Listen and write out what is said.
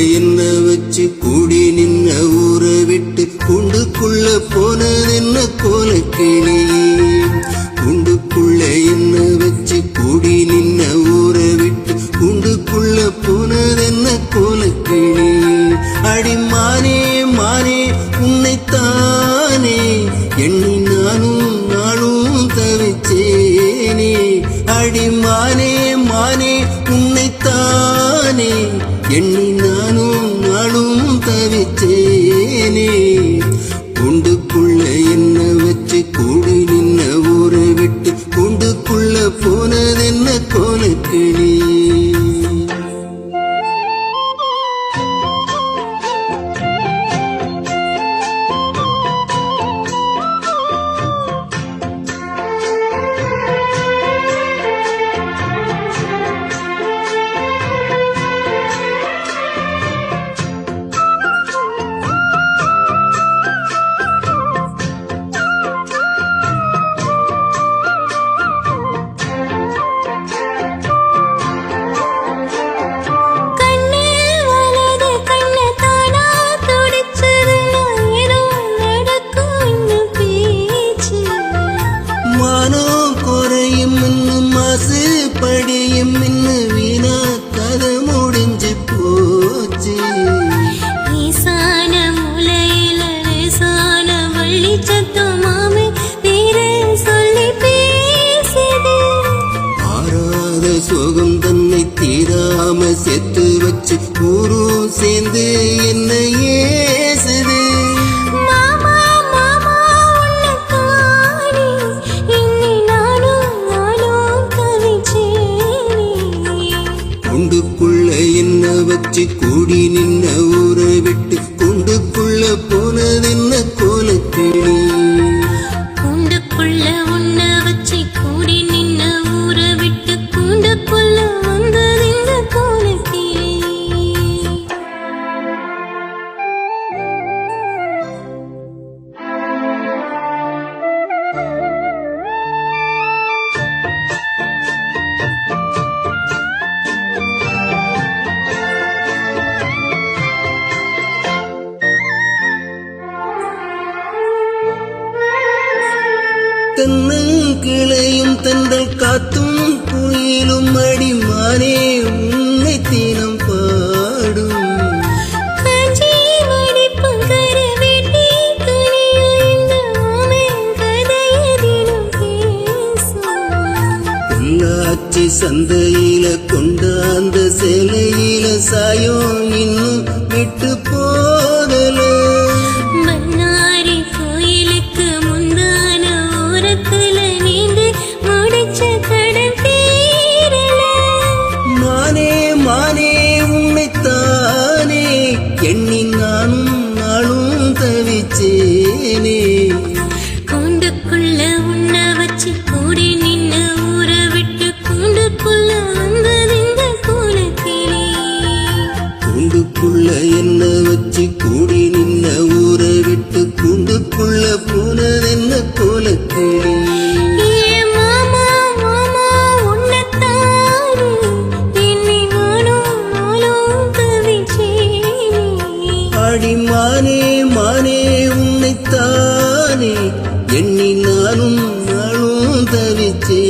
வச்சு கூடி நின்ன ஊரை விட்டு குண்டுக்குள்ள போனதென்ன கிளி? குண்டுக்குள்ள என்ன வச்சு கூடி நின்ன ஊரை விட்டு குண்டுக்குள்ள போனதென்ன கிளி? அடி மானே மானே உன்னைத்தானே எண்ணி நானும் நானும் தவிச்சேனே. அடி மானே மானே உன்னைத்தானே எண்ணி நானும் தவிச்சேனே குண்டுக்குள்ள என்ன வச்சு கூடு நின்ன ஊரை விட்டு குண்டுக்குள்ள போனதென்ன கோலக்கிளி ஊரும் சேர்ந்து என்ன ஏசுது. குண்டுக்குள்ள என்ன வச்சு கூடி நின்ன ஊரை விட்டு குண்டுக்குள்ள போனதென்ன கோலக்கிளி பொள்ளாச்சி சந்தையில கொண்டாந்த சேலையில சாயம் இன்னும் விட்டு போதல மன்னாரி கோயிலுக்கு முந்தான ஓரத்துல நீண்டு முடிச்ச கடன் மானே மானே உன்னைத்தானே. எண்ணி நானும் நாளும் தவிச்சேனே. கூடி நின்ன ஊரை விட்டு கூண்டுக்குள்ள போனதென்ன ஆடி மானே மானே உன்னைத்தானே எண்ணி நானும் நாளும் தவிச்சே